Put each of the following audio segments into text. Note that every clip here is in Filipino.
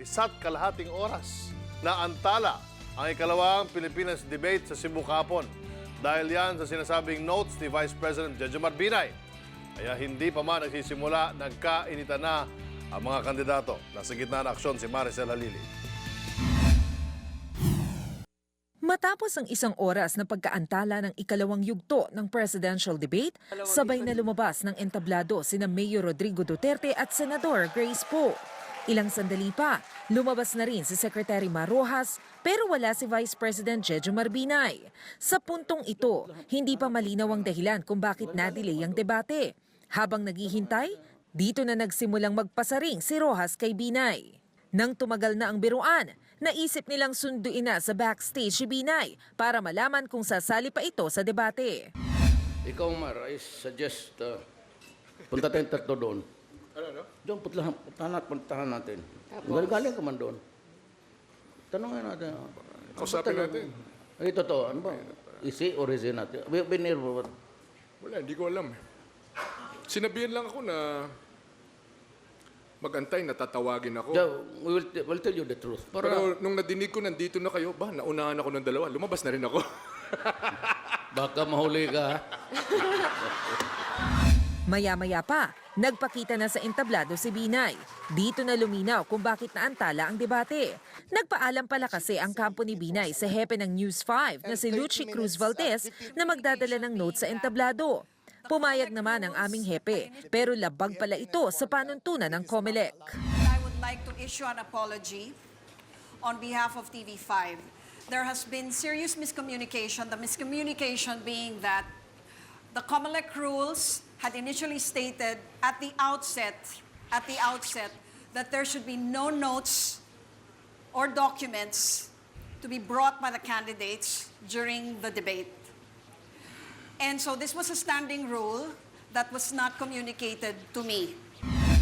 isa't kalahating oras na antala ang ikalawang Pilipinas debate sa Cebu kapon. Dahil yan sa sinasabing notes ni Vice President Jejomar Binay. Kaya hindi pa man nagsisimula, nagkainitan na ang mga kandidato. Nasa gitna ng aksyon si Maricel Halili. Matapos ang isang oras na pagkaantala ng ikalawang yugto ng presidential debate, sabay na lumabas ng entablado sina Mayor Rodrigo Duterte at Senador Grace Poe. Ilang sandali pa, lumabas na rin si Secretary Marojas pero wala si Vice President Jejo Marbinay. Sa puntong ito, hindi pa malinaw ang dahilan kung bakit na-delay ang debate. Habang naghihintay, dito na nagsimulang magpasaring si Rojas kay Binay. Nang tumagal na ang biruan, naisip nilang sunduin na sa backstage si Binay para malaman kung sasali pa ito sa debate. Ikaw, Mar, I suggest, uh, punta tayong tatlo doon. Ano, ano? Doon, puntahan, natin- puntahan natin. Galing ka man doon. Tanongin natin. Kausapin natin. Ay, totoo. Ano ba? Is he or is he not? We have been here for what? Wala, hindi ko alam. eh. Sinabihan lang ako na magantay, natatawagin ako. Yeah, we will, t- we'll tell you the truth. Para, Pero nung nadinig ko nandito na kayo, ba, naunahan ako ng dalawa. Lumabas na rin ako. baka mahuli ka. Maya-maya pa, nagpakita na sa entablado si Binay. Dito na luminaw kung bakit naantala ang debate. Nagpaalam pala kasi ang kampo ni Binay sa hepe ng News 5 na si Luchi Cruz Valdez na magdadala ng notes sa entablado. Pumayag naman ang aming hepe, pero labag pala ito sa panuntunan ng COMELEC. I would like to issue an apology on behalf of TV5. There has been serious miscommunication, the miscommunication being that the COMELEC rules had initially stated at the outset, at the outset, that there should be no notes or documents to be brought by the candidates during the debate. And so this was a standing rule that was not communicated to me.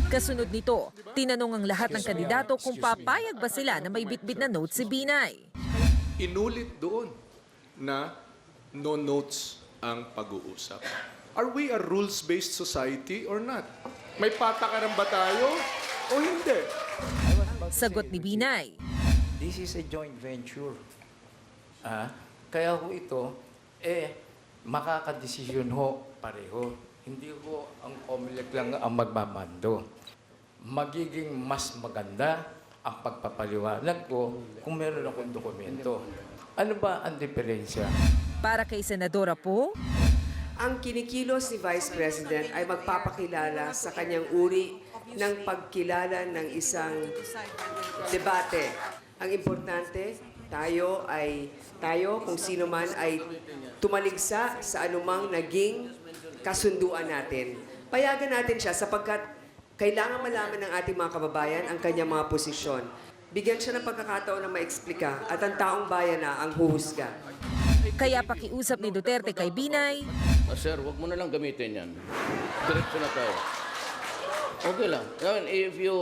Kasunod nito, tinanong ang lahat ng kandidato kung papayag ba sila na may bitbit na note si Binay. Inulit doon na no notes ang pag-uusap. Are we a rules-based society or not? May patakaran ba tayo o hindi? Sagot ni Binay. This is a joint venture. Ah, kaya ho ito, eh, makakadesisyon ho pareho. Hindi ho ang COMELEC lang ang magmamando. Magiging mas maganda ang pagpapaliwanag ko kung meron akong dokumento. Ano ba ang diferensya? Para kay Senadora Po, Ang kinikilos ni Vice President ay magpapakilala sa kanyang uri ng pagkilala ng isang debate. Ang importante, tayo ay tayo kung sino man ay tumaligsa sa anumang naging kasunduan natin. Payagan natin siya sapagkat kailangan malaman ng ating mga kababayan ang kanyang mga posisyon. Bigyan siya ng pagkakataon na maexplika at ang taong bayan na ang huhusga. Kaya pakiusap ni Duterte kay Binay, Ah, sir, wag mo na lang gamitin yan. Diretso na tayo. Okay lang. I mean, if you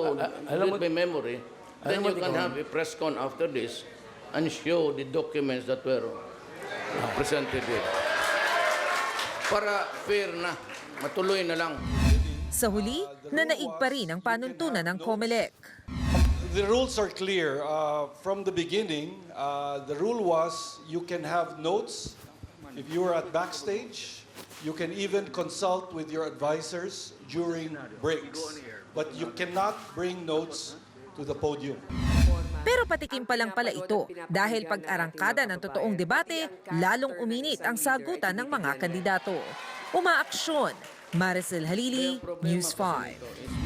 alam read mo- my memory, then alam mo, you can ikaw- have a press con after this and show the documents that were uh, presented here. Para fair na, matuloy na lang. sa huli, nanaig pa rin ang panuntunan ng COMELEC. The rules are clear. Uh, from the beginning, uh, the rule was you can have notes if you are at backstage. You can even consult with your advisors during breaks. But you cannot bring notes to the podium. Pero patikim pa lang pala ito dahil pag-arangkada ng totoong debate, lalong uminit ang sagutan ng mga kandidato. Umaaksyon, Maricel Halili, News 5.